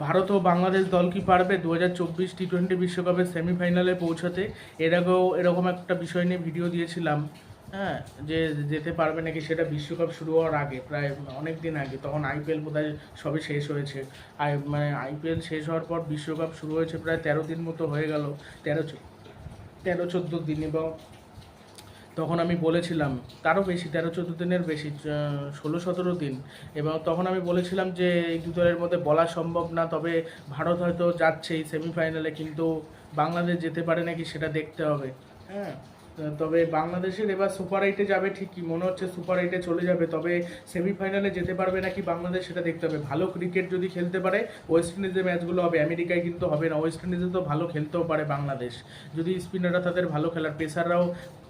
ভারত ও বাংলাদেশ দল কি পারবে দু হাজার চব্বিশ টি টোয়েন্টি বিশ্বকাপের সেমিফাইনালে পৌঁছাতে? এর আগেও এরকম একটা বিষয় নিয়ে ভিডিও দিয়েছিলাম হ্যাঁ যে যেতে পারবে নাকি সেটা বিশ্বকাপ শুরু হওয়ার আগে, প্রায় অনেক দিন আগে, তখন আইপিএল বোধহয় সবে শেষ হয়েছে। আই মানে আইপিএল শেষ হওয়ার পর বিশ্বকাপ শুরু হয়েছে প্রায় তেরো দিন মতো হয়ে গেল, তেরো তেরো চোদ্দ দিন এবং তখন আমি বলেছিলাম, তারও বেশি, তেরো চোদ্দ দিনের বেশি ষোলো সতেরো দিন। এবং তখন আমি বলেছিলাম যে, এই দু দলের মধ্যে বলা সম্ভব না, তবে ভারত হয়তো যাচ্ছেই সেমিফাইনালে, কিন্তু বাংলাদেশ যেতে পারে নাকি সেটা দেখতে হবে। হ্যাঁ তবে বাংলাদেশের এবার সুপার এইটে যাবে ঠিকই মনে হচ্ছে সুপার এইটে চলে যাবে, তবে সেমিফাইনালে যেতে পারবে নাকি বাংলাদেশ সেটা দেখতে হবে। ভালো ক্রিকেট যদি খেলতে পারে ওয়েস্ট ইন্ডিজের ম্যাচগুলো হবে, আমেরিকায় কিন্তু হবে না ওয়েস্ট ইন্ডিজে তো ভালো খেলতেও পারে বাংলাদেশ। যদি স্পিনাররা তাদের ভালো খেলার, পেসাররাও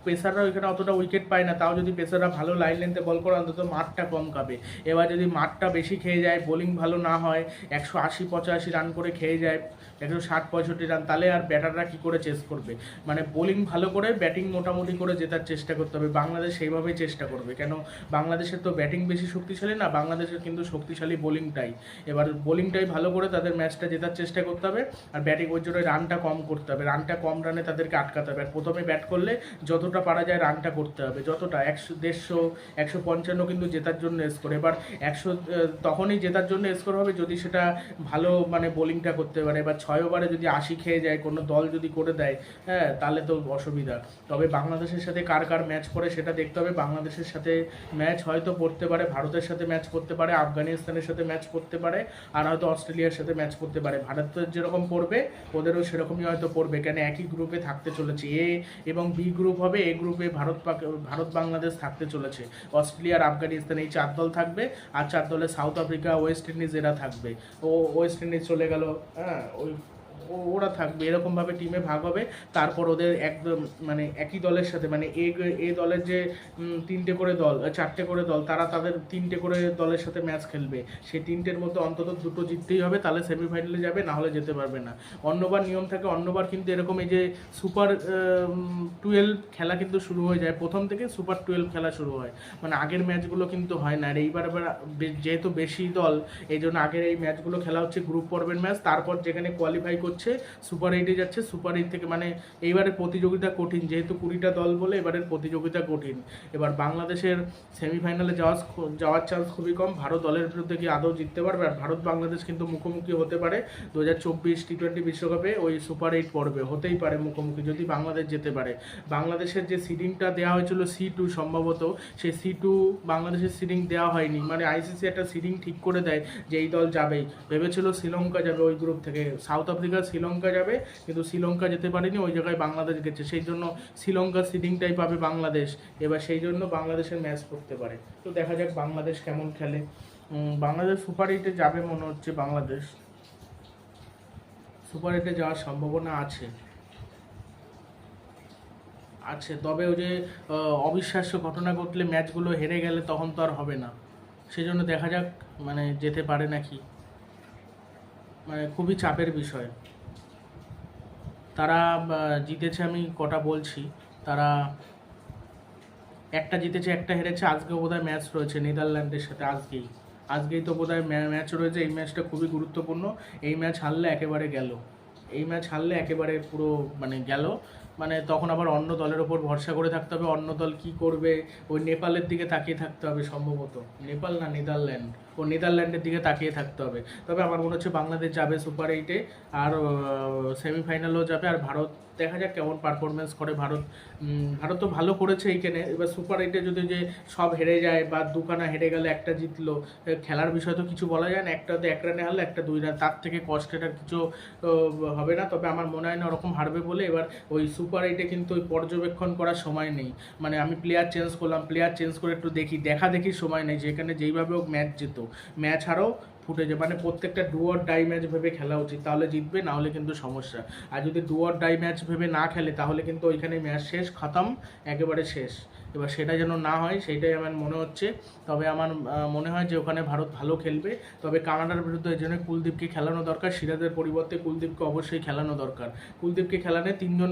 পেসাররাও এখানে অতটা উইকেট পায় না, তাও যদি পেসাররা ভালো লাইন লেনতে বল করে, অন্তত মাঠটা কম খাবে এবার যদি মাঠটা বেশি খেয়ে যায় বোলিং ভালো না হয়, একশো আশি, পঁচাশি রান করে খেয়ে যায় একশো ষাট পঁয়ষট্টি রান, তাহলে আর ব্যাটাররা কী করে চেস করবে? মানে বোলিং ভালো করে ব্যাটিং মোটামুটি করে জেতার চেষ্টা করতে হবে। বাংলাদেশ সেইভাবেই চেষ্টা করবে। কেন? বাংলাদেশের তো ব্যাটিং বেশি শক্তিশালী না, বাংলাদেশের কিন্তু শক্তিশালী বোলিংটাই এবার বোলিংটাই ভালো করে তাদের ম্যাচটা জেতার চেষ্টা করতে হবে আর ব্যাটিং ওই জন্য রানটা কম করতে হবে। রানটা কম রানে তাদেরকে আটকাতে হবে। আর প্রথমে ব্যাট করলে যতটা পারা যায় রানটা করতে হবে। যতটা, একশো দেড়শো, একশো পঞ্চান্ন কিন্তু জেতার জন্য স্কোর এবার একশো তখনই জেতার জন্য স্কোর হবে যদি সেটা ভালো মানে বোলিংটা করতে পারে। এবার ছয় ওভারে যদি আশি খেয়ে যায়, কোনো দল যদি করে দেয় হ্যাঁ তাহলে তো অসুবিধা। তবে বাংলাদেশের সাথে কার কার ম্যাচ পড়ে সেটা দেখতে হবে। বাংলাদেশের সাথে ম্যাচ হয়তো পড়তে পারে, ভারতের সাথে ম্যাচ করতে পারে, আফগানিস্তানের সাথে ম্যাচ করতে পারে, আর হয়তো অস্ট্রেলিয়ার সাথে ম্যাচ করতে পারে। ভারতের যেরকম পড়বে, ওদেরও সেরকমই হয়তো পড়বে। কেন একই গ্রুপে থাকতে চলেছে? এ এবং বি গ্রুপ হবে, এ গ্রুপে ভারত ভারত বাংলাদেশ থাকতে চলেছে। অস্ট্রেলিয়া আর আফগানিস্তান এই চার দল থাকবে, আর চার দলে সাউথ আফ্রিকা, ওয়েস্ট ইন্ডিজ এরা থাকবে। ও, ওয়েস্ট ইন্ডিজ চলে গেল হ্যাঁ ওই ওরা থাকবে, এরকমভাবে টিমে ভাগ হবে। তারপর ওদের একদম মানে একই দলের সাথে মানে এ এ দলের যে তিনটে করে দল, চারটে করে দল, তারা তাদের তিনটে করে দলের সাথে ম্যাচ খেলবে। সেই তিনটের মধ্যে অন্তত দুটো জিততেই হবে, তাহলে সেমিফাইনালে যাবে, না হলে যেতে পারবে না। অন্যবার নিয়ম থাকে, অন্যবার কিন্তু এরকম এই যে সুপার টুয়েলভ খেলা কিন্তু শুরু হয়ে যায়। প্রথম থেকে সুপার টুয়েলভ খেলা শুরু হয়। মানে আগের ম্যাচগুলো কিন্তু হয় না। আর এইবার আবার যেহেতু বেশি দল এই জন্য আগের এই ম্যাচগুলো খেলা হচ্ছে গ্রুপ পর্বের ম্যাচ তারপর যেখানে কোয়ালিফাই করছে সুপার এইটে যাচ্ছে। সুপার এইট থেকে মানে এইবারের প্রতিযোগিতা কঠিন, যেহেতু কুড়িটা দল বলে এবারের প্রতিযোগিতা কঠিন। এবার বাংলাদেশের সেমিফাইনালে যাওয়ার যাওয়ার চান্স খুবই কম। ভারত দলের বিরুদ্ধে কি আদৌ জিততে পারবে? আর ভারত, বাংলাদেশ কিন্তু মুখোমুখি হতে পারে দু হাজার চব্বিশ টি টোয়েন্টি বিশ্বকাপে ওই সুপার এইট পর্বে। হতেই পারে মুখোমুখি যদি বাংলাদেশ যেতে পারে। বাংলাদেশের যে সিডিংটা দেওয়া হয়েছিল সি টু সম্ভবত, সেই সি টু বাংলাদেশের সিডিং দেওয়া হয়নি। মানে আইসিসি একটা সিডিং ঠিক করে দেয় যে এই দল যাবেই। ভেবেছিল শ্রীলঙ্কা যাবে ওই গ্রুপ থেকে। সাউথ আফ্রিকা শ্রীলঙ্কা যাবে, কিন্তু শ্রীলঙ্কা যেতে পারেনি, ওই জায়গায় বাংলাদেশ গেছে। সেই জন্য শ্রীলঙ্কার সিডিংটাই পাবে বাংলাদেশ। এবার সেই জন্য বাংলাদেশের ম্যাচ করতে পারে। তো দেখা যাক বাংলাদেশ কেমন খেলে। বাংলাদেশ সুপার এইটে যাবে মনে হচ্ছে বাংলাদেশ। সুপার এইটে যাওয়ার সম্ভাবনা আছে। আছে। তবে ওই যে অবিশ্বাস্য ঘটনা ঘটলে ম্যাচগুলো হেরে গেলে তখন তো আর হবে না। সেজন্য দেখা যাক মানে যেতে পারে নাকি। মানে খুবই চাপের বিষয়। তারা জিতেছে আমি কটা বলছি। তারা একটা জিতেছে, একটা হেরেছে। আজকে বোধহয় ম্যাচ রয়েছে নেদারল্যান্ডের সাথে, আজকেই। আজকেই তো বোধহয় ম্যাচ রয়েছে। এই ম্যাচটা খুবই গুরুত্বপূর্ণ। এই ম্যাচ হারলে একেবারে গেল। এই ম্যাচ হারলে একেবারে পুরো মানে গেল। মানে তখন আবার অন্য দলের ওপর ভরসা করে থাকতে হবে, অন্য দল কি করবে? ওই নেপালের দিকে তাকিয়ে থাকতে হবে সম্ভবত। নেপাল না নেদারল্যান্ড? ও নেদারল্যান্ডের দিকে তাকিয়ে থাকতে হবে। তবে আমার মনে হচ্ছে বাংলাদেশ যাবে সুপার এইটে আর সেমিফাইনালও যাবে, আর ভারত, দেখা যাক কেমন পারফরমেন্স করে ভারত। ভারত তো ভালো করেছে এইখানে। এবার সুপার এইটে যদি যে সব হেরে যায় বা দুখানা হেরে গেলে, একটা জিতলো খেলার বিষয় তো কিছু বলা যায় না। একটাতে এক রানে হারলে, একটা দুই রান তার থেকে কষ্টের কিছু হবে না। তবে আমার মনে হয় না ওরকম হারবে বলে এবার ওই সুপার এইটে কিন্তু ওই পর্যবেক্ষণ করার সময় নেই। মানে আমি প্লেয়ার চেঞ্জ করলাম প্লেয়ার চেঞ্জ করে একটু দেখি, দেখা দেখি সময় নেই যেখানে যেইভাবে হোক ম্যাচ যেত ম্যাচ হারও ফুটে যায় মানে প্রত্যেকটা ডুয়ার ডাই ম্যাচ ভেবে খেলা উচিত, তাহলে জিতবে, না হলে কিন্তু সমস্যা। আর যদি ডুয়ার ডাই ম্যাচ ভেবে না খেলে, তাহলে কিন্তু ওইখানে ম্যাচ শেষ, খতম, একেবারে শেষ। এবার সেটা যেন না হয় সেইটাই আমার মনে হচ্ছে। তবে আমার মনে হয় যে ওখানে ভারত ভালো খেলবে। তবে কানাডার বিরুদ্ধে এই জন্য কুলদীপকে খেলানো দরকার। সিরাজের পরিবর্তে কুলদীপকে অবশ্যই খেলানো দরকার। কুলদীপকে খেলানে তিনজন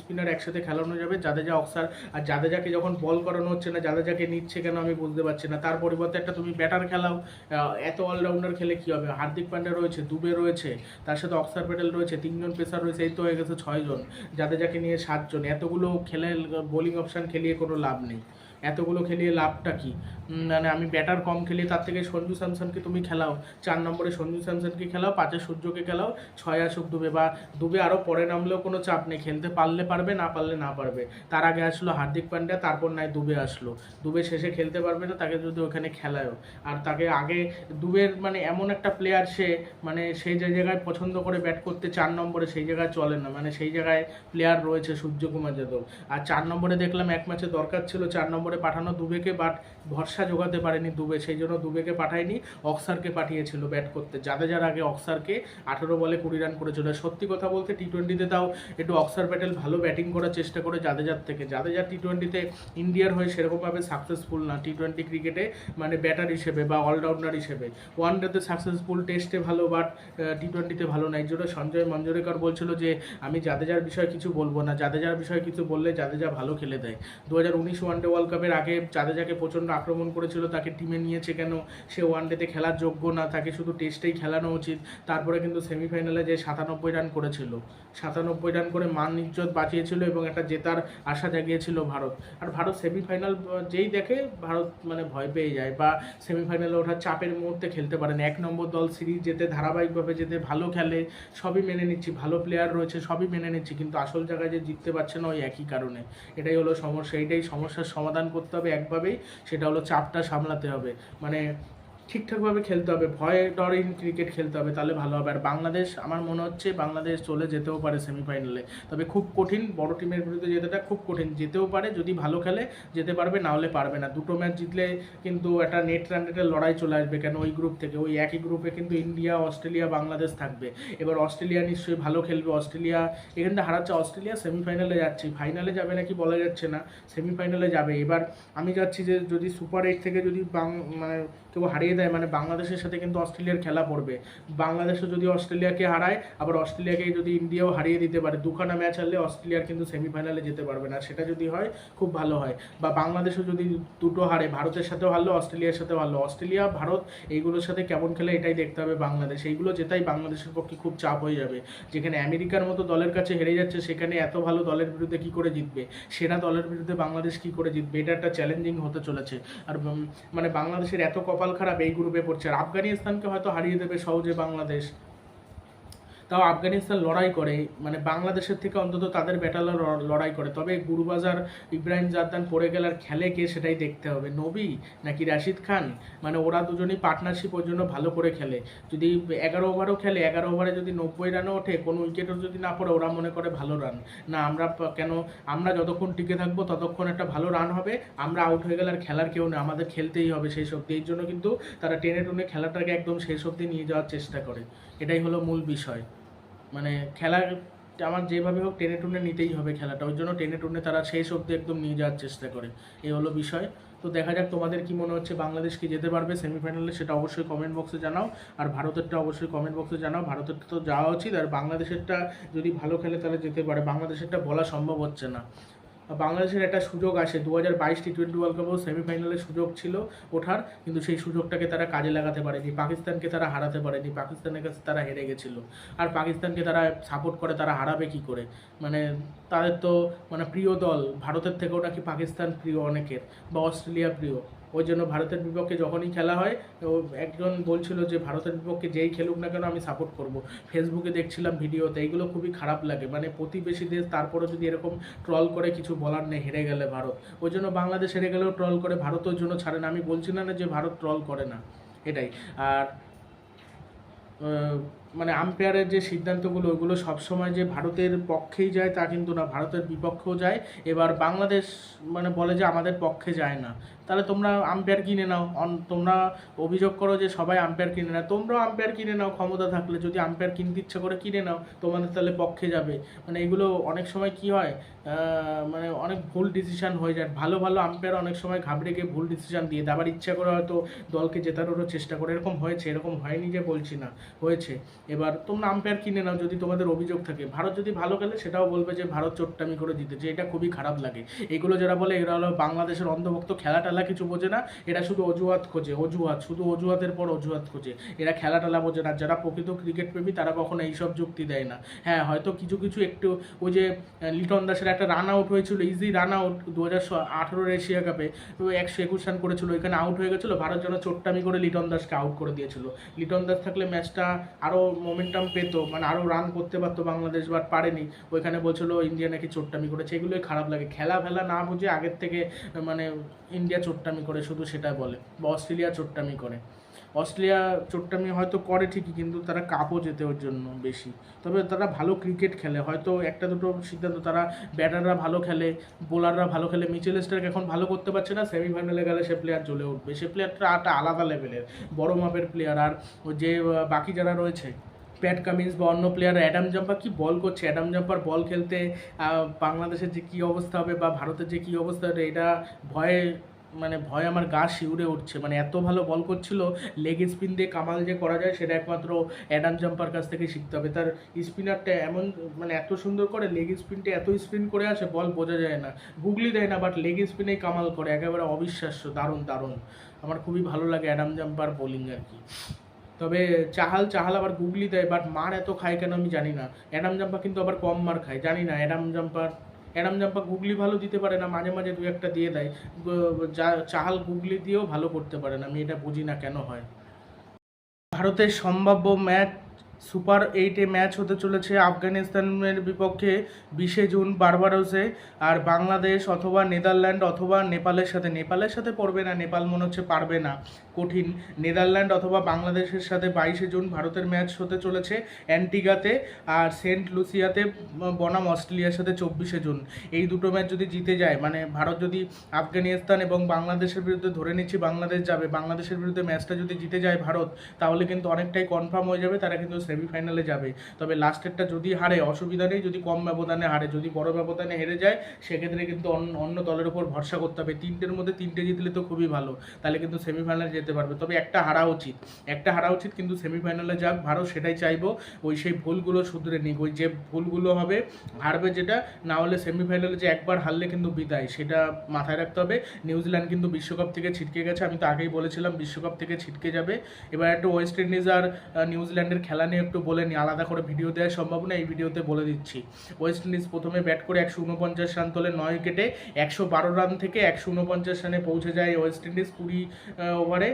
স্পিনার একসাথে খেলানো যাবে। জাদেজা, অক্সার আর জাদেজাকে যখন বল করানো হচ্ছে না, জাদেজাকে নিচ্ছে কেন আমি বুঝতে পারছি না। তার পরিবর্তে একটা তুমি ব্যাটার খেলাও। এত অলরাউন্ডার খেলে কি হবে? হার্দিক পান্ড্যা রয়েছে, দুবে রয়েছে, তার সাথে অক্সার প্যাটেল রয়েছে, তিনজন পেসার রয়েছে, এই তো হয়ে গেছে ছয়জন। জাদেজাকে নিয়ে সাতজন। এতগুলো খেলে বোলিং অপশন খেলিয়ে কোনো লাভ নেই এতগুলো খেলিয়ে লাভটা কি? মানে আমি ব্যাটার কম খেলি তার থেকে সঞ্জু স্যামসনকে তুমি খেলাও। চার নম্বরে সঞ্জু স্যামসনকে খেলাও, পাঁচে সূর্যকে খেলাও, ছয় আসুক দুবে বা দুবে আরও পরে নামলেও কোনো চাপ নেই। খেলতে পারলে পারবে, না পারলে না পারবে। তার আগে আসলো হার্দিক পান্ড্যা, তারপর নাই দুবে আসলো। দুবে শেষে খেলতে পারবে না, তাকে যদি ওখানে খেলায়ও। আর তাকে আগে দুবের মানে এমন একটা প্লেয়ার সে মানে সেই যে জায়গায় পছন্দ করে ব্যাট করতে চার নম্বরে সেই জায়গায় চলে না। মানে সেই জায়গায় প্লেয়ার রয়েছে সূর্যকুমার যাদব। আর চার নম্বরে দেখলাম এক ম্যাচে দরকার ছিল, চার নম্বরে পাঠানো দুবেকে বাট ভরসা জোগাতে পারেনি দুবে, সেই জন্য দুবেকে পাঠায়নি, অক্সারকে পাঠিয়েছিল ব্যাট করতে। যার আগে অক্সারকে আঠেরো বলে কুড়ি রান করেছিল। সত্যি কথা বলতে টি টোয়েন্টিতে তাও একটু অক্সার প্যাটেল ভালো ব্যাটিং করার চেষ্টা করে জাদেজার থেকে। জাদেজার টি টোয়েন্টিতে ইন্ডিয়ার হয়ে সেরকমভাবে সাকসেসফুল না। টি টোয়েন্টি ক্রিকেটে মানে ব্যাটার হিসেবে বা অলরাউন্ডার হিসেবে। ওয়ান ডেতে সাকসেসফুল টেস্টে ভালো বাট টি টোয়েন্টিতে ভালো না। এই জন্য সঞ্জয় মঞ্জরেকর বলছিল যে, আমি জাদেজার বিষয়ে কিছু বলব না। জাদেজার বিষয়ে কিছু বললে জাদেজা ভালো খেলে দেয়। দু হাজার উনিশ ওয়ান ওয়ানডে ওয়ার্ল্ড কাপের আগে জাদেজাকে প্রচণ্ড আক্রমণ করেছিল, তাকে টিমে নিয়েছে কেন? সে ওয়ানডেতে খেলার যোগ্য না, তাকে শুধু টেস্টেই খেলানো উচিত। তারপরে কিন্তু সেমিফাইনালে যে সাতানব্বই রান করেছিল। সাতানব্বই রান করে মান ইজ্জত বাঁচিয়েছিল এবং একটা জেতার আশা জাগিয়েছিল ভারত। আর ভারত সেমিফাইনাল যেই দেখে, ভারত মানে ভয় পেয়ে যায় বা সেমিফাইনালে ওঠার চাপের মুহূর্তে খেলতে পারে না। এক নম্বর দল সিরিজ যেতে ধারাবাহিকভাবে যেতে ভালো খেলে, সবই মেনে নিচ্ছি, ভালো প্লেয়ার রয়েছে, সবই মেনে নিচ্ছি, কিন্তু আসল জায়গায় যে জিততে পারছে না ওই একই কারণে। এটাই হলো সমস্যা, এইটাই সমস্যার সমাধান করতে হবে একভাবেই সেটা হলো চাপটা সামলাতে হবে। মানে ঠিকঠাকভাবে খেলতে হবে, ভয় ডরহীন ক্রিকেট খেলতে হবে, তাহলে ভালো হবে। আর বাংলাদেশ, আমার মনে হচ্ছে বাংলাদেশ চলে যেতেও পারে সেমিফাইনালে তবে খুব কঠিন, বড় টিমের বিরুদ্ধে যেতেটা খুব কঠিন। যেতেও পারে, যদি ভালো খেলে, যেতে পারবে, না হলে পারবে না। দুটো ম্যাচ জিতলে কিন্তু একটা নেট রান রেটের লড়াই চলে আসবে কেন ওই গ্রুপ থেকে? ওই একই গ্রুপে কিন্তু ইন্ডিয়া অস্ট্রেলিয়া বাংলাদেশ থাকবে। এবার অস্ট্রেলিয়া নিশ্চয়ই ভালো খেলবে। অস্ট্রেলিয়া এখান থেকে হারাচ্ছে অস্ট্রেলিয়া সেমিফাইনালে যাচ্ছে। ফাইনালে যাবে নাকি বলা যাচ্ছে না সেমিফাইনালে যাবে। এবার আমি যাচ্ছি যে যদি সুপার এইট থেকে যদি বাং মানে কেউ হারিয়ে দেয় মানে বাংলাদেশের সাথে কিন্তু অস্ট্রেলিয়ার খেলা পড়বে। বাংলাদেশও যদি অস্ট্রেলিয়াকে হারায়, আবার অস্ট্রেলিয়াকে যদি ইন্ডিয়াও হারিয়ে দিতে পারে, দুখানা ম্যাচ হারলে অস্ট্রেলিয়ার কিন্তু সেমিফাইনালে যেতে পারবে না। সেটা যদি হয়, খুব ভালো হয়। বা বাংলাদেশও যদি দুটো হারে, ভারতের সাথেও হারলো, অস্ট্রেলিয়ার সাথেও হারলো। অস্ট্রেলিয়া, ভারত, এইগুলোর সাথে কেমন খেলে এটাই দেখতে হবে বাংলাদেশ। এইগুলো যেটাই বাংলাদেশের পক্ষে খুব চাপ হয়ে যাবে। যেখানে আমেরিকার মতো দলের কাছে হেরে যাচ্ছে, সেখানে এত ভালো দলের বিরুদ্ধে কি করে জিতবে? সেরা দলের বিরুদ্ধে বাংলাদেশ কি করে জিতবে? এটা একটা চ্যালেঞ্জিং হতে চলেছে। আর মানে বাংলাদেশের এত কপাল খারাপ এই গ্রুপে পড়ছে। আর আফগানিস্তানকে হয়তো হারিয়ে দেবে সহজে বাংলাদেশ। তাও আফগানিস্তান লড়াই করে মানে বাংলাদেশের থেকে অন্তত তাদের ব্যাটালা লড়াই করে। তবে গুরুবাজার ইব্রাহিম জাদ্দান পড়ে গেলে আর খেলে কে সেটাই দেখতে হবে। নবী নাকি রাশিদ খান? মানে ওরা দুজনই পার্টনারশিপ ওর জন্য ভালো করে খেলে। যদি এগারো ওভারও খেলে, এগারো ওভারে যদি নব্বই রানও ওঠে, কোনো উইকেটও যদি না পড়ে, ওরা মনে করে ভালো রান না, আমরা কেন, আমরা যতক্ষণ টিকে থাকব, ততক্ষণ একটা ভালো রান হবে। আমরা আউট হয়ে গেলে আর খেলার কেউ নেই, আমাদের খেলতেই হবে সেই অব্দি এই জন্য কিন্তু তারা টেনে টুনে খেলাটাকে একদম শেষ অব্দি নিয়ে যাওয়ার চেষ্টা করে। এটাই হলো মূল বিষয়। মানে খেলার আমার যেভাবে হোক টেনে টুনে নিতেই হবে খেলাটা। ওই জন্য টেনে টুনে তারা শেষ অবধি একদম নিয়ে যাওয়ার চেষ্টা করে। এই হলো বিষয়। তো দেখা যাক তোমাদের কি মনে হচ্ছে বাংলাদেশ কি যেতে পারবে সেমিফাইনালে সেটা অবশ্যই কমেন্ট বক্সে জানাও। আর ভারতেরটা অবশ্যই কমেন্ট বক্সে জানাও। ভারতের তো যাওয়া উচিত। আর বাংলাদেশেরটা যদি ভালো খেলে তাহলে যেতে পারে। বাংলাদেশেরটা বলা সম্ভব হচ্ছে না। বাংলাদেশের একটা সুযোগ আসে। দু হাজার বাইশ টি টোয়েন্টি ওয়ার্ল্ড কাপেও সেমিফাইনালের সুযোগ ছিল ওঠার, কিন্তু সেই সুযোগটাকে তারা কাজে লাগাতে পারেনি। পাকিস্তানকে তারা হারাতে পারেনি। পাকিস্তানের কাছে তারা হেরে গেছিল। আর পাকিস্তানকে তারা সাপোর্ট করে, তারা হারাবে কি করে? মানে তাদের তো মানে প্রিয় দল, ভারতের থেকেও নাকি পাকিস্তান প্রিয় অনেকের, বা অস্ট্রেলিয়া প্রিয়। ওই জন্য ভারতের বিপক্ষে যখনই খেলা হয় একজন বলছিল যে ভারতের বিপক্ষে যেই খেলুক না কেন আমি সাপোর্ট করব। ফেসবুকে দেখছিলাম ভিডিওতে এইগুলো খুবই খারাপ লাগে। মানে প্রতিবেশী দেশ তারপরে যদি এরকম ট্রল করে, কিছু বলার নেই, হেরে গেলে ভারত। ওই জন্য বাংলাদেশ হেরে গেলেও ট্রল করে ভারত ওই জন্য ছাড়ে না। আমি বলছি না না যে ভারত ট্রল করে না। এটাই। আর মানে আম্পায়ারের যে সিদ্ধান্তগুলো, ওগুলো সবসময় যে ভারতের পক্ষেই যায়, তা কিন্তু না। ভারতের বিপক্ষেও যায়। এবার বাংলাদেশ মানে বলে যে আমাদের পক্ষে যায় না। তাহলে তোমরা আম্পায়ার কিনে নাও। তোমরা অভিযোগ করো যে সবাই আম্পায়ার কিনে নাও তোমরাও আম্পায়ার কিনে নাও, ক্ষমতা থাকলে। যদি আম্পায়ার কিনতে ইচ্ছা করে কিনে নাও, তোমাদের তাহলে পক্ষে যাবে। মানে এগুলো অনেক সময় কি হয় মানে অনেক ভুল ডিসিশন হয়ে যায়। ভালো ভালো আম্পায়ার অনেক সময় ঘাবড়ে গিয়ে ভুল ডিসিশন দিয়ে আবার ইচ্ছা করে হয়তো দলকে জেতানোরও চেষ্টা করে। এরকম হয়েছে, এরকম হয়নি যে বলছি না, হয়েছে। এবার তোমরা আম্পায়ার কিনে নাও যদি তোমাদের অভিযোগ থাকে। ভারত যদি ভালো খেলে, সেটাও বলবে যে ভারত চোট্টামি করে জিতেছে। এটা খুবই খারাপ লাগে। এগুলো যারা বলে, এরা হলো বাংলাদেশের অন্ধভক্ত খেলা টেলা কিছু বোঝে না, এরা শুধু অজুহাত খোঁজে, অজুহাত, শুধু অজুহাতের পর অজুহাত খোঁজে। এরা খেলা টেলা বোঝে না, যারা প্রকৃত ক্রিকেট প্রেমী, তারা কখনো এইসব যুক্তি দেয় না। হ্যাঁ হয়তো কিছু কিছু একটু ওই যে লিটন দাসের একটা রান আউট হয়েছিল ইজি রান আউট দু হাজার আঠেরোর এশিয়া কাপে একশো একুশ রান করেছিল, ওইখানে আউট হয়ে গেছিল, ভারত যেন চোট্টামি করে লিটন দাসকে আউট করে দিয়েছিল। লিটন দাস থাকলে ম্যাচটা আরও মোমেন্টাম পেতো মানে আরও রান করতে পারতো বাংলাদেশ বাট পারেনি। ওইখানে বলছিল, ইন্ডিয়া নাকি চোট্টামি করেছে। এগুলোই খারাপ লাগে। খেলা ফেলা না বুঝে আগের থেকে মানে ইন্ডিয়া চোট্টামি করে, শুধু সেটা বলে। বা অস্ট্রেলিয়া চোট্টামি করে। অস্ট্রেলিয়া চোট্টামি হয়তো করে ঠিকই, কিন্তু তারা কাপও যেতে ওর জন্য বেশি। তবে তারা ভালো ক্রিকেট খেলে। হয়তো একটা দুটো সিদ্ধান্ত, তারা ব্যাটাররা ভালো খেলে বোলাররা ভালো খেলে। মিচেল স্টার্ক এখন ভালো করতে পারছে না সেমিফাইনালে গেলে সে প্লেয়ার জ্বলে উঠবে। সে প্লেয়ারটা একটা আলাদা লেভেলের বড় মাপের প্লেয়ার আর যে বাকি যারা রয়েছে প্যাট কামিন্স বা অন্য প্লেয়ার অ্যাডাম জাম্পার কি বল করছে? অ্যাডাম জাম্পার বল খেলতে বাংলাদেশের যে কী অবস্থা হবে বা ভারতের যে কী অবস্থা হবে, এটা ভয়ে মানে ভয় আমার গা শিউরে উঠছে। মানে এত ভালো বল করছিল লেগ স্পিন দিয়ে কামাল যে করা যায়, সেটা একমাত্র অ্যাডাম জাম্পার কাছ থেকে শিখতে হবে। তার স্পিনারটা এমন মানে এত সুন্দর করে লেগ স্পিনটা এত স্পিন করে আসে, বল বোঝা যায় না। গুগলি দেয় না বাট লেগ স্পিনেই কামাল করে, একেবারে অবিশ্বাস্য, দারুণ দারুণ। আমার খুবই ভালো লাগে অ্যাডাম জাম্পার বোলিং আর কি। তবে চাহাল চাহাল আবার গুগলি দেয় বাট মার এত খায় কেন আমি জানি না। অ্যাডাম জাম্পা কিন্তু আবার কম মার খায়, জানি না। অ্যাডাম জাম্পার অ্যাডাম জাম্পা গুগলি ভালো দিতে পারে না, মাঝে মাঝে দু একটা দিয়ে দেয়। যা- চাহাল গুগলি দিয়েও ভালো করতে পারে না, আমি এটা বুঝি না কেন হয়। ভারতের সম্ভাব্য ম্যাচ, সুপার এইটে ম্যাচ হতে চলেছে আফগানিস্তানের বিপক্ষে বিশে জুন বারবারোসে আর বাংলাদেশ অথবা নেদারল্যান্ড অথবা নেপালের সাথে নেপালের সাথে পড়বে না, নেপাল মনে হচ্ছে পারবে না। কঠিন। নেদারল্যান্ড অথবা বাংলাদেশের সাথে বাইশে জুন ভারতের ম্যাচ হতে চলেছে অ্যান্টিগাতে আর সেন্ট লুসিয়াতে বনাম অস্ট্রেলিয়ার সাথে চব্বিশে জুন। এই দুটো ম্যাচ যদি জিতে যায় মানে ভারত যদি আফগানিস্তান এবং বাংলাদেশের বিরুদ্ধে ধরে নিচ্ছি, বাংলাদেশ যাবে, বাংলাদেশের বিরুদ্ধে ম্যাচটা যদি জিতে যায় ভারত, তাহলে কিন্তু অনেকটাই কনফার্ম হয়ে যাবে, তারা কিন্তু সেমিফাইনালে যাবে। তবে লাস্টেরটা যদি হারে, অসুবিধা নেই, যদি কম ব্যবধানে হারে, যদি বড় ব্যবধানে হেরে যায়, সেক্ষেত্রে কিন্তু অন্য দলের উপর ভরসা করতে হবে। তিনটের মধ্যে তিনটে জিতলে তো খুবই ভালো। তাহলে কিন্তু সেমিফাইনালে যেতে পারবে। তবে একটা হারা উচিত। একটা হারা উচিত, কিন্তু সেমিফাইনালে যাক, ভারত সেটাই চাইব। ওই সেই ভুলগুলো শুধরে নিক। ওই যে ভুলগুলো হবে, হারবে যেটা, না হলে সেমিফাইনালে যে একবার হারলে কিন্তু বিদায়, সেটা মাথায় রাখতে হবে। নিউজিল্যান্ড কিন্তু বিশ্বকাপ থেকে ছিটকে গেছে, আমি তো আগেই বলেছিলাম, বিশ্বকাপ থেকে ছিটকে যাবে। এবার একটু ওয়েস্ট ইন্ডিজ আর নিউজিল্যান্ডের খেলা নিয়ে একটু বলে নিই, আলাদা করে ভিডিও দেওয়া সম্ভব না এই ভিডিওতে বলে দিচ্ছি। ওয়েস্ট ইন্ডিজ প্রথমে ব্যাট করে একশো উনপঞ্চাশ রান তোলে নয় উইকেটে, একশো বারো রান থেকে একশো উনপঞ্চাশ রানে পৌঁছে যায় ওয়েস্ট ইন্ডিজ কুড়ি ওভারে।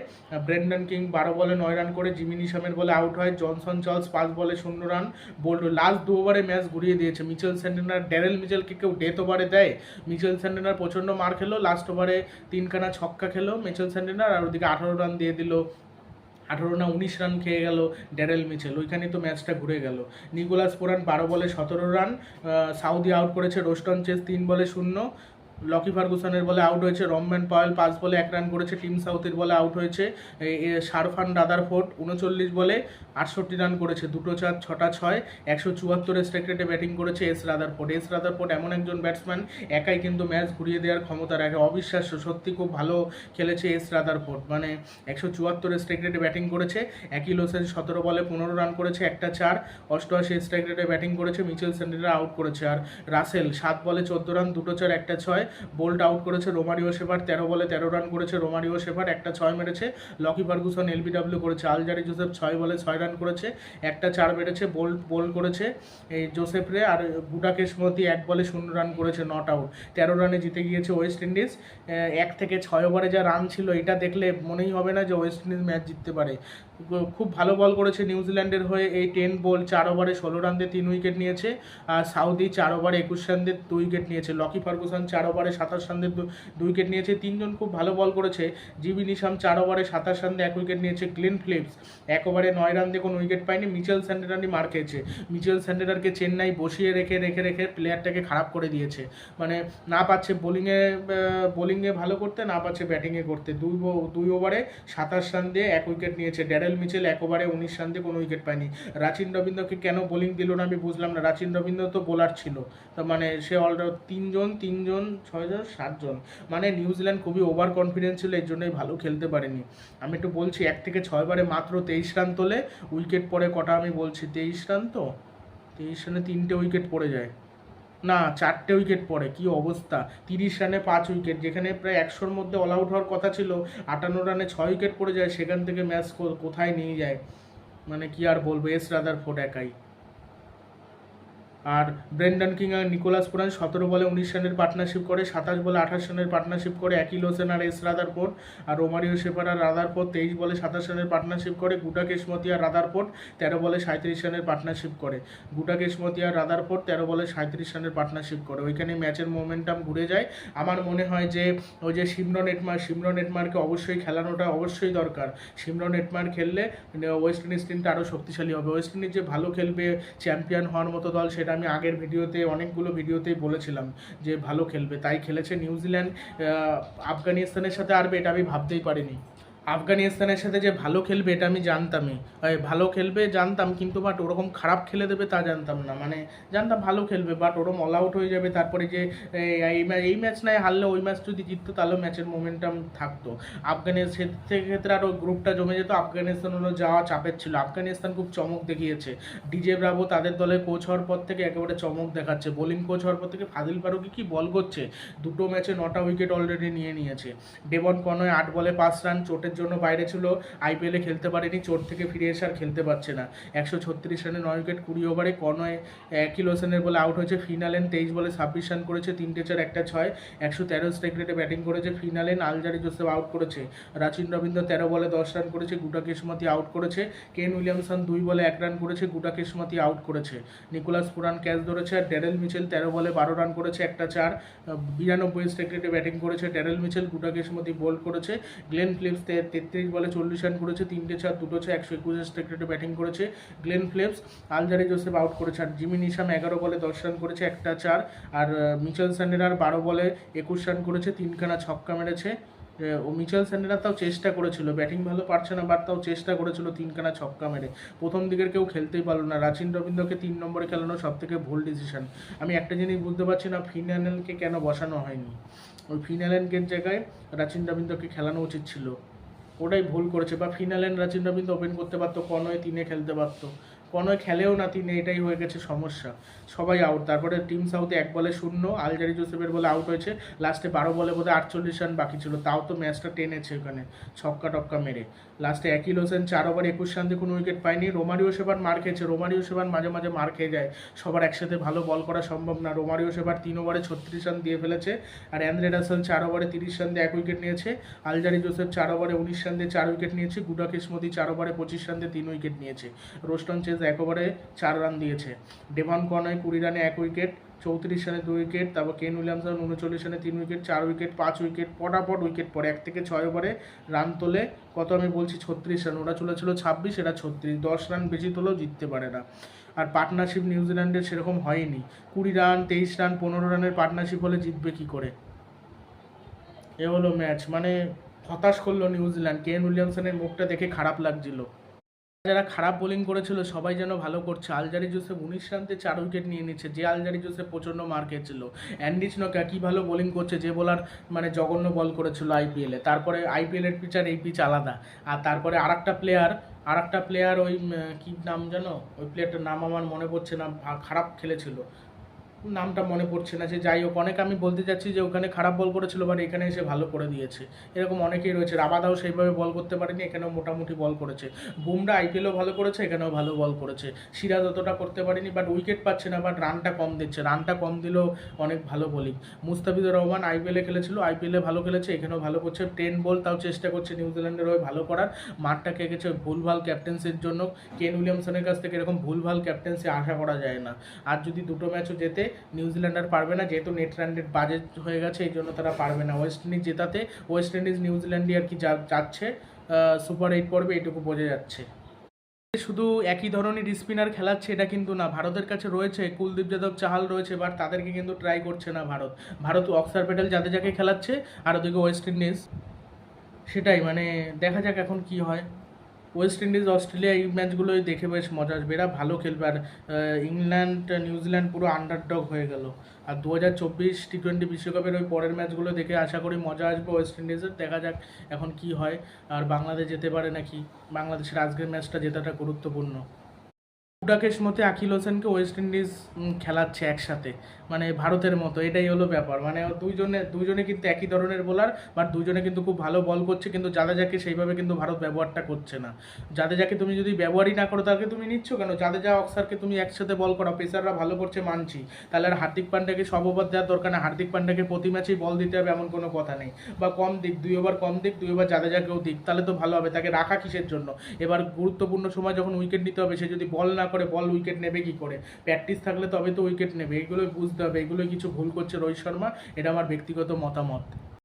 ব্রেন্ডন কিং বারো বলে নয় রান করে জিমি নিশামের বলে আউট হয়। জনসন চার্লস পাঁচ বলে শূন্য রান। বোল্ড লাস্ট দু ওভারে ম্যাচ ঘুরিয়ে দিয়েছে। মিচেল স্যান্ডেনার, ড্যারেল মিচেলকে কেউ ডেথ ওভারে দেয়। মিচেল স্যান্ডেনার প্রচণ্ড মার খেলো লাস্ট ওভারে তিনখানা ছক্কা খেলো মিচেল স্যান্ডেনার আর ওদিকে আঠারো রান দিয়ে দিল। আঠারো না উনিশ রান খেয়ে গেল ড্যারেল মিচেল। ওইখানে তো ম্যাচটা ঘুরে গেল। নিকোলাস পোরান বারো বলে সতেরো রান। সাউদি আউট করেছে রোস্টন চেস তিন বলে শূন্য। লকি ফার্গুসনের বলে আউট হয়েছে রমম্যান পাওয়েল পাঁচ বলে এক রান করেছে, টিম সাউথের বলে আউট হয়েছে শারফান রাদারফোর্ড উনচল্লিশ বলে আটষট্টি রান করেছে, দুটো চার, ছটা ছয়, একশো চুয়াত্তরের স্ট্রাইক ব্যাটিং করেছে এস রাদারফোর্ড এস রাদারফোর্ড এমন একজন ব্যাটসম্যান একাই কিন্তু ম্যাচ ঘুরিয়ে দেওয়ার ক্ষমতা রাখে। অবিশ্বাস্য, সত্যি খুব ভালো খেলেছে এস রাদারফোর্ড মানে একশো চুয়াত্তরের স্ট্রাইক ব্যাটিং করেছে একই লোসেন সতেরো বলে পনেরো রান করেছে, একটা চার, অষ্টআশি স্ট্রাইক ব্যাটিং করেছে, মিচেল সেন্ডার আউট করেছে। আর রাসেল সাত বলে চোদ্দ রান দুটো চার, একটা ছয় বোল্ট আউট করেছে রোমারিও শেফার তেরো বলে তেরো রান করেছে রোমারিও শেফার একটা ছয় মেরেছে। লকি ফার্গুসন এলবিডব্লিউ করেছে, আলজারি জোসেফ ছয় বলে ছয় রান করেছে, একটা চার মেরেছে, বোল্ট, বোল করেছে এই জোসেফ রে আর বুটাকেশ মতি এক বলে শূন্য রান করেছে, নট আউট। তেরো রানে জিতে গিয়েছে ওয়েস্ট ইন্ডিজ। এক থেকে ছয় ওভারে যা রান ছিল, এটা দেখলে মনেই হবে না যে ওয়েস্ট ইন্ডিজ ম্যাচ জিততে পারে। খুব ভালো বল করেছে নিউজিল্যান্ডের হয়ে। এই টেন বল চার ওভারে ষোলো রান দিয়ে তিন উইকেট নিয়েছে। আর সাউদি চার ওভারে একুশ রান দিয়ে দুই উইকেট নিয়েছে। লকি ফার্গুসন চার ওভারে সাতাশ রান দিয়ে দুই উইকেট নিয়েছে। তিনজন খুব ভালো বল করেছে। জিবি নিশাম চার ওভারে সাতাশ রান দিয়ে এক উইকেট নিয়েছে। গ্লেন ফিলিপস এক ওভারে নয় রান দিয়ে কোনো উইকেট পায়নি। মিচেল স্যান্ডেরারই মার খেয়েছে। মিচেল স্যান্ডেরারকে চেন্নাই বসিয়ে রেখে রেখে রেখে প্লেয়ারটাকে খারাপ করে দিয়েছে। মানে না পাচ্ছে বোলিংয়ে বোলিংয়ে ভালো করতে, না পাচ্ছে ব্যাটিংয়ে করতে। দুই দুই ওভারে সাতাশ রান দিয়ে এক উইকেট নিয়েছে। ড্যারেল মিচেল একবারে উনিশ রান দিয়ে কোনো উইকেট পায়নি। রাচিন রবীন্দ্রকে কেন বোলিং দিল না আমি বুঝলাম না। রাচিন রবীন্দ্র তো বোলার ছিল। তার মানে সে অলরাউন্ড তিনজন তিনজন, ছয়জন, সাতজন। মানে নিউজিল্যান্ড খুবই ওভার কনফিডেন্স ছিল, এর জন্যই ভালো খেলতে পারেনি। আমি একটু বলছি, এক থেকে ছয়বারে মাত্র তেইশ রান তোলে, উইকেট পড়ে কটা আমি বলছি? তেইশ রান তো? তেইশ রানে তিনটে উইকেট পড়ে যায়। না, চারটে উইকেট পড়ে, কি অবস্থা? তিরিশ রানে পাঁচ উইকেট যেখানে প্রায় একশোর মধ্যে অল আউট হওয়ার কথা ছিল, আটান্ন রানে ছয় উইকেট পড়ে যায়, সেখান থেকে ম্যাচ কোথায় নিয়ে যায়? মানে কি আর বলব এস রাদার ফোট একাই। আর ব্রেন্ডন কিং আর নিকোলাস পুরান সতেরো বলে উনিশ রানের পার্টনারশিপ করে, সাতাশ বলে আঠাশ রানের পার্টনারশিপ করে, একই লোসেন আর এস রাদারফোর্ড আর রোমারিও শেফার আর রাদারফোর্ড তেইশ বলে সাতাশ রানের পার্টনারশিপ করে, গুটা কেশমতি আর রাদারফোর্ড তেরো বলে সাঁত্রিশ রানের পার্টনারশিপ করে। গুটা কেশমতি আর রাদারফোর্ড তেরো বলে সাঁত্রিশ রানের পার্টনারশিপ করে। ওইখানে ম্যাচের মোমেন্টাম ঘুরে যায়। আমার মনে হয় যে, ওই যে সিমরন এটমার সিমরন এটমারকে অবশ্যই খেলানোটা অবশ্যই দরকার। সিমরন এটমার খেললে, ওয়েস্ট ইন্ডিজ টিমটা আরও শক্তিশালী হবে। ওয়েস্ট ইন্ডিজ যে ভালো খেলবে চ্যাম্পিয়ন হওয়ার মতো দল, সেটা আমি আগের ভিডিওতে, অনেকগুলো ভিডিওতেই বলেছিলাম যে ভালো খেলবে। তাই খেলেছে নিউজিল্যান্ড আফগানিস্তানের সাথে আরবে, এটা আমি ভাবতেই পারিনি। আফগানিস্তানের সাথে যে ভালো খেলবে এটা আমি জানতামই। ভালো খেলবে জানতাম কিন্তু বাট ওরকম খারাপ খেলে দেবে তা জানতাম না। মানে জানতাম ভালো খেলবে বাট ওরকম অল আউট হয়ে যাবে তারপরে যে এই- এই ম্যা- এই ম্যাচ নয় হারলে ওই ম্যাচ যদি জিততো তাহলেও ম্যাচের মোমেন্টাম থাকতো। আফগানিস্তান ক্ষেত্রে আরও গ্রুপটা জমে যেত। আফগানিস্তান হলো যাওয়া চাপের ছিল। আফগানিস্তান খুব চমক দেখিয়েছে। ডিজে ব্রাভো তাদের দলে কোচ হওয়ার পর থেকে একেবারে চমক দেখাচ্ছে। বোলিং কোচ হওয়ার পর থেকে ফাদিল ফারুকি কি বল করছে? দুটো ম্যাচে নটা উইকেট অলরেডি নিয়ে নিয়েছে। ডেবন কনয় আট বলে পাঁচ রান চোটের জন্য বাইরে ছিল। আইপিএলে খেলতে পারেনি চোট থেকে ফিরে এসে আর খেলতে পারছে না। একশো ছত্রিশ রানে নয় উইকেট, কুড়ি ওভারে কনয় একই লোসেনের বলে আউট হয়েছে ফিনালেন। তেইশ বলে ছাব্বিশ রান করেছে তিনটে চার একটা ছয়। একশো তেরো স্ট্রাইক রেটে ব্যাটিং করেছে ফিনালেন। আলজারি জোসেফ আউট করেছে। রাচিন রবীন্দ্র তেরো বলে দশ রান করেছে, গুটা কেশমতি আউট করেছে। কেন উইলিয়ামসন দুই বলে এক রান করেছে, গুটা কেশমতি আউট করেছে। নিকোলাস পুরান ক্যাচ ধরেছে আর ড্যারেল মিচেল তেরো বলে বারো রান করেছে, একটা চার। বিরানব্বই স্ট্রাইক রেটে ব্যাটিং করেছে Daryl Mitchell, Gudakesh Motie bowled করেছে। গ্লেন ফিলিপস তেত্রিশ বলে চল্লিশ রান করেছে, তিনটে চার দুটো চার একশো একুশ স্ট্রাইক রেটে ব্যাটিং করেছে Glenn Phillips Alzarri Joseph out করেছে, আর জিমি নিশাম এগারো বলে দশ রান করেছে, একটা চার আর মিচেল স্যান্ডেলার বারো বলে একুশ রান করেছে, তিনখানা ছক্কা মেরেছে। ও মিচেল স্যান্ডেলা তাও চেষ্টা করেছিল ব্যাটিং ভালো পারছে না বাট তাও চেষ্টা করেছিল তিনখানা ছক্কা মেরে। প্রথম দিকের কেউ খেলতেই পারল না। রাচিন রবীন্দ্রকে তিন নম্বরে খেলানো সব থেকে ভুল ডিসিশন আমি একটা জিনিস বুঝতে পারছি না ফিনানেলকে কেন বসানো হয়নি? ওই ফিনালেনকে জায়গায় রাচিন রবীন্দ্রকে খেলানো উচিত ছিল। ওটাই ভুল করেছে। বা ফিনালেন রাচিন রবীন্দ্র ওপেন করতে পারতো কনয় তিনে খেলতে পারতো কনয় খেলেও না তিনি, এটাই হয়ে গেছে সমস্যা। সবাই আউট তারপরে টিম সাউথে এক বলে শূন্য, আলজারি জোসেফের বলে আউট হয়েছে। লাস্টে বারো বলে বোধহয় আটচল্লিশ রান বাকি ছিল। তাও তো ম্যাচটা টেনেছে ওখানে ছক্কা টক্কা মেরে। লাস্টে একই লোসেন চার ওভার একুশ রান দিয়ে কোনো উইকেট পায়নি। রোমারিও সেবার মার খেয়েছে। রোমারিও সেবার মাঝে মাঝে মার খেয়ে যায়। সবার একসাথে ভালো বল করা সম্ভব না। রোমারিও সেবার তিন ওভারে ছত্রিশ রান দিয়ে ফেলেছে। আর অ্যান্দ্রে রাসেল চার ওভারে তিরিশ রান দিয়ে এক উইকেট নিয়েছে। আলজারি জোসেফ চার ওভারে উনিশ রান দিয়ে চার উইকেট নিয়েছে। গুডা কিসমতি চার ওভারে পঁচিশ রান দিয়ে তিন উইকেট নিয়েছে। রোস্টন চেজ এক ওভারে চার রান দিয়েছে। ডেভান কনয় কুড়ি রানে এক উইকেট চৌত্রিশ রানে দুই উইকেট তারপর কেন উইলিয়ামসন উনচল্লিশ রানে তিন উইকেট চার উইকেট পাঁচ উইকেট পটাপট উইকেট পড়ে। এক থেকে ছয় ওভারে রান তোলে, কত আমি বলছি ছত্রিশ রান ওরা চলেছিল ছাব্বিশ, এরা ছত্রিশ, দশ রান বেশি তোলেও জিততে পারে না। আর পার্টনারশিপ নিউজিল্যান্ডের সেরকম হয়নি। কুড়ি রান তেইশ রান পনেরো রানের পার্টনারশিপ হলে জিতবে কী করে? এ হলো ম্যাচ মানে হতাশ করল নিউজিল্যান্ড কেন উইলিয়ামসনের মুখটা দেখে খারাপ লাগছিল। যারা খারাপ বোলিং করেছিল, সবাই যেন ভালো করছে। আলজারি জোসেফ উনিশ রানতে চার উইকেট নিয়ে নিচ্ছে। যে আলজারি জোসেফ প্রচণ্ড মার খেয়েছিল। অ্যান্ডিচ নকা কী ভালো বোলিং করছে, যে বোলার মানে জঘন্য বল করেছিল আইপিএলে তারপরে আইপিএলের পিচ আর এই পিচ আলাদা। আর তারপরে আর একটা প্লেয়ার আর একটা প্লেয়ার ওই কি নাম যেন? ওই প্লেয়ারটার নাম আমার মনে পড়ছে না খারাপ খেলেছিল। নামটা মনে পড়ছে না, যে যাই হোক, অনেক আমি বলতে চাচ্ছি যে ওখানে খারাপ বল করেছিল বাট এখানে এসে ভালো করে দিয়েছে। এরকম অনেকেই রয়েছে, রাবাদাও সেইভাবে বল করতে পারেনি, এখানেও মোটামুটি বল করেছে। বুমরা আইপিএলও ভালো করেছে, এখানেও ভালো বল করেছে। সিরাজ অতটা করতে পারেনি বাট উইকেট পাচ্ছে না বাট রানটা কম দিচ্ছে। রানটা কম দিলেও অনেক ভালো বোলিং। মুস্তাফিজুর রহমান আইপিএলে খেলেছিল আইপিএলে ভালো খেলেছে, এখানেও ভালো করছে। টেন বল তাও চেষ্টা করছে নিউজিল্যান্ডের হয়ে ভালো করার। মাঠটা কে গেছে ভুলভাল ক্যাপ্টেন্সির জন্য। কেন উইলিয়ামসনের কাছ থেকে এরকম ভুলভাল ক্যাপ্টেন্সি আশা করা যায় না। আর যদি দুটো ম্যাচও জেতে নিউজিল্যান্ড আর পারবে না, যেহেতু নেট রান রেট বাজেট হয়ে গেছে, এই জন্য তারা পারবে না। ওয়েস্ট ইন্ডিজ জেতাতে ওয়েস্ট ইন্ডিজ নিউজিল্যান্ডই আর কি যা- যাচ্ছে সুপার এইট পর্বে এইটুকু বোঝা যাচ্ছে। শুধু একই ধরনের স্পিনার খেলাচ্ছে, এটা কিন্তু না। ভারতের কাছে রয়েছে, কুলদীপ যাদব চাহাল রয়েছে বাট তাদেরকে কিন্তু ট্রাই করছে না ভারত। ভারত অক্সার প্যাটেল যাদের যাকে খেলাচ্ছে, আর ওদিকে ওয়েস্ট ইন্ডিজ সেটাই মানে দেখা যাক এখন কি হয়। ওয়েস্ট ইন্ডিজ, অস্ট্রেলিয়া এই ম্যাচগুলোই দেখে বেশ মজা আসবে। এরা ভালো খেলবে আর ইংল্যান্ড, নিউজিল্যান্ড পুরো আন্ডারডগ হয়ে গেল। আর দু হাজার চব্বিশ টি টোয়েন্টি বিশ্বকাপের ওই পরের ম্যাচগুলো দেখে আশা করি মজা আসবে ওয়েস্ট ইন্ডিজের। দেখা যাক এখন কি হয়। আর বাংলাদেশ যেতে পারে নাকি? বাংলাদেশের আজকের ম্যাচটা জেতাটা গুরুত্বপূর্ণ। উডাকেশ মতে আকিল হোসেনকে ওয়েস্ট ইন্ডিজ খেলাচ্ছে একসাথে। মানে ভারতের মতো, এটাই হলো ব্যাপার। মানে দুইজনে দুইজনে কিন্তু একই ধরনের বোলার বাট দুইজনে কিন্তু খুব ভালো বল করছে, কিন্তু জাদেজাকে সেইভাবে কিন্তু ভারত ব্যবহারটা করছে না। জাদেজাকে তুমি যদি ব্যবহারই না করো তাকে তুমি নিচ্ছ কেন? জাদেজা অক্সারকে তুমি একসাথে বল করো পেসাররা ভালো করছে, মানছি। তাহলে আর হার্দিক পান্ডাকে সব ওভার দেওয়ার দরকার না। হার্দিক পান্ডাকে প্রতি ম্যাচেই বল দিতে হবে, এমন কোনো কথা নেই। বা কম দিক, দুই ওভার কম দিক, দুই ওভার জাদেজাকেও দিক, তাহলে তো ভালো হবে। তাকে রাখা কিসের জন্য? এবার গুরুত্বপূর্ণ সময় যখন উইকেট নিতে হবে, সে যদি বল না করে বল উইকেট নেবে কি করে? প্র্যাকটিস থাকলে তবে তো উইকেট নেবে। এগুলোই বুঝতে হবে। এগুলোই কিছু ভুল করছে রোহিত শর্মা। এটা আমার ব্যক্তিগত মতামত।